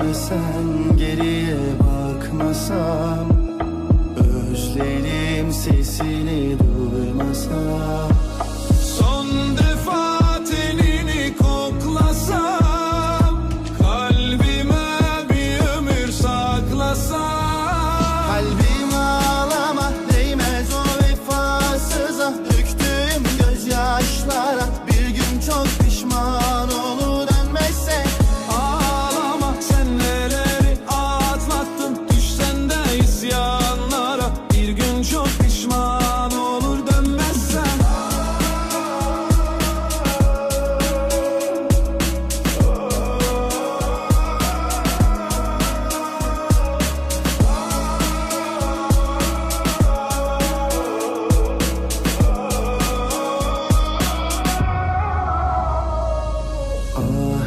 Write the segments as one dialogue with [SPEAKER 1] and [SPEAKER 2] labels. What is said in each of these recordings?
[SPEAKER 1] Dönmesen geriye bakmasam Özlerim sesini duymasam.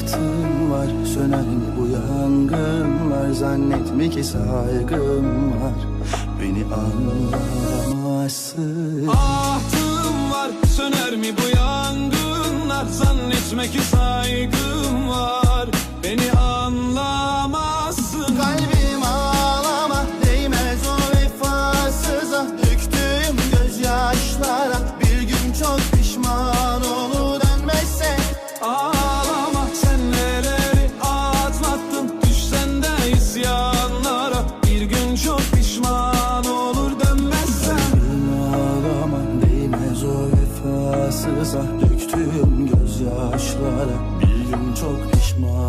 [SPEAKER 2] bahtım var Sönen bu yangın var. Zannetme ki saygım var Beni anlamazsın
[SPEAKER 1] Ahtım var Söner mi bu yangınlar? Zannetme ki saygım var Beni anlamazsın
[SPEAKER 2] Sızah döktüğüm gözyaşlara Bir gün çok pişman